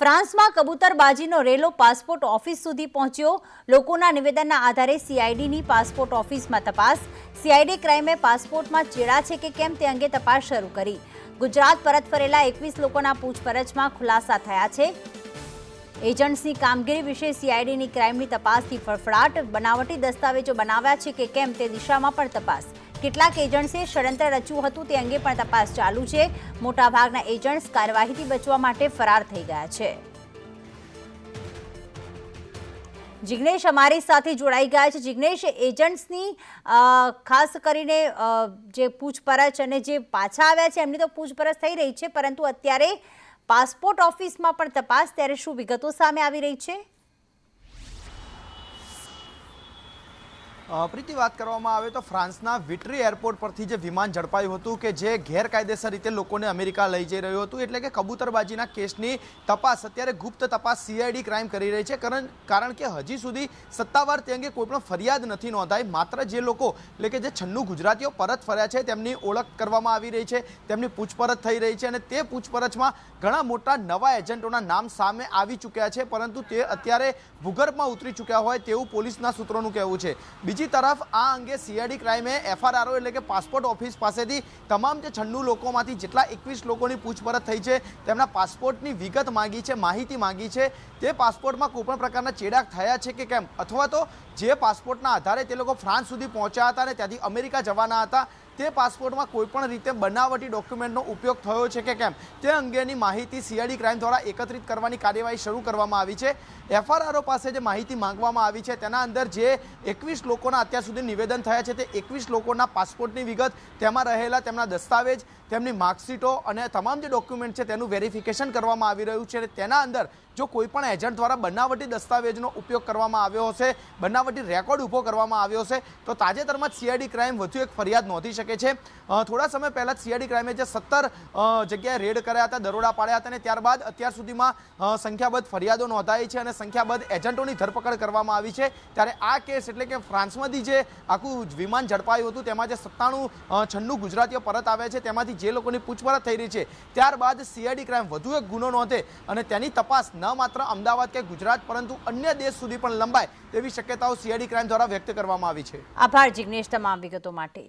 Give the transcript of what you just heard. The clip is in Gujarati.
ફ્રાન્સમાં કબૂતરબાજીનો રેલો પાસપોર્ટ ઓફિસ સુધી પહોંચ્યો. લોકોના નિવેદનના આધારે સીઆઈડીની પાસપોર્ટ ઓફિસમાં તપાસ. સીઆઈડી ક્રાઇમે પાસપોર્ટમાં ચેડા છે કે કેમ તે અંગે તપાસ શરૂ કરી. ગુજરાત પરત ફરેલા એકવીસ લોકોના પૂછપરછમાં ખુલાસા થયા છે. એજન્ટ્સની કામગીરી વિશે સીઆઈડીની ક્રાઇમની તપાસથી ફફડાટ બનાવટી દસ્તાવેજો બનાવ્યા છે કે કેમ તે દિશામાં પણ તપાસ. કેટલાક એજન્ટ્સે ષડયંત્ર રચ્યું હતું તે અંગે પણ તપાસ ચાલુ છે. મોટાભાગના એજન્ટ્સ કાર્યવાહીથી બચવા માટે ફરાર થઈ ગયા છે. જિગ્નેશ અમારી સાથે જોડાઈ ગયા છે. જિગ્નેશ, એજન્ટ્સની ખાસ કરીને જે પૂછપરછ અને જે પાછા આવ્યા છે, એમની તો પૂછપરછ થઈ રહી છે, પરંતુ અત્યારે પાસપોર્ટ ઓફિસમાં પણ તપાસ. ત્યારે શું વિગતો સામે આવી રહી છે? પ્રીતિ, વાત કરવામાં આવે તો ફ્રાન્સના વિટરી એરપોર્ટ પરથી જે વિમાન ઝડપાયું હતું કે જે ગેરકાયદેસર રીતે લોકોને અમેરિકા લઈ જઈ રહ્યું હતું, એટલે કે કબૂતરબાજીના કેસની તપાસ, અત્યારે ગુપ્ત તપાસ સીઆઈડી ક્રાઇમ કરી રહી છે. કારણ કારણ કે હજી સુધી સત્તાવાર તે અંગે કોઈપણ ફરિયાદ નથી નોંધાઈ. માત્ર જે લોકો, એટલે કે જે છન્નું ગુજરાતીઓ પરત ફર્યા છે, તેમની ઓળખ કરવામાં આવી રહી છે, તેમની પૂછપરછ થઈ રહી છે અને તે પૂછપરછમાં ઘણા મોટા નવા એજન્ટોના નામ સામે આવી ચૂક્યા છે, પરંતુ તે અત્યારે ભૂગર્ભમાં ઉતરી ચૂક્યા હોય તેવું પોલીસના સૂત્રોનું કહેવું છે. બીજી તરફ આ અંગે સીઆઈડી ક્રાઇમે એફઆરઆરઓ એટલે કે પાસપોર્ટ ઓફિસ પાસેથી તમામ જે છન્નું લોકોમાંથી જેટલા એકવીસ લોકોની પૂછપરછ થઈ છે, તેમના પાસપોર્ટની વિગત માંગી છે, માહિતી માંગી છે. તે પાસપોર્ટમાં કોઈપણ પ્રકારના ચેડાક થયા છે કે કેમ? અથવા તો જે પાસપોર્ટના આધારે તે લોકો ફ્રાન્સ સુધી પહોંચ્યા હતા અને ત્યાંથી અમેરિકા જવાના હતા તે પાસપોર્ટમાં કોઈ પણ રીતે બનાવટી ડોક્યુમેન્ટનો ઉપયોગ થયો છે કે કેમ? તે અંગેની માહિતી સીઆઈડી ક્રાઇમ દ્વારા એકત્રિત કરવાની કાર્યવાહી શરૂ કરવામાં આવી છે. એફઆરઆરઓ પાસે જે માહિતી માંગવામાં આવી છે તેના અંદર જે એકવીસ લોકોના અત્યાર સુધી નિવેદન થયા છે તે એકવીસ લોકોના પાસપોર્ટની વિગત તેમાં રહેલા તેમના દસ્તાવેજ તેમની માર્કશીટો અને તમામ જે ડોક્યુમેન્ટ છે તેનું વેરિફિકેશન કરવામાં આવી રહ્યું છે અને તેના અંદર જો કોઈ પણ એજન્ટ દ્વારા બનાવટી દસ્તાવેજનો ઉપયોગ કરવામાં આવ્યો હશે બનાવટી રેકોર્ડ ઊભો કરવામાં આવ્યો હશે તો તાજેતરમાં જ સીઆઈડી ક્રાઇમ વધુ એક ફરિયાદ નોંધી શકે છે. થોડા સમય પહેલાં જ સીઆઈડી ક્રાઇમે જે સત્તર જગ્યાએ રેડ કર્યા હતા દરોડા પાડ્યા હતા અને ત્યારબાદ અત્યાર સુધીમાં અ, સંખ્યાબદ્ધ ફરિયાદો નોંધાઈ છે અને સંખ્યાબદ્ધ એજન્ટોની ધરપકડ કરવામાં આવી છે. ત્યારે આ કેસ એટલે કે ફ્રાન્સમાંથી જે આખું વિમાન ઝડપાયું હતું તેમાં જે સત્તાણું છન્નું ગુજરાતીઓ પરત આવ્યા છે તેમાંથી જે લોકોની પૂછપરછ થઈ રહી છે, ત્યારબાદ સીઆઈડી ક્રાઇમ વધુ એક ગુનો નોંધે અને તેની તપાસ ન માત્ર અમદાવાદ કે ગુજરાત, પરંતુ અન્ય દેશ સુધી પણ લંબાય તેવી શક્યતાઓ સીઆઈડી ક્રાઇમ દ્વારા વ્યક્ત કરવામાં આવી છે. આભાર જિગ્નેશ તમામ વિગતો માટે.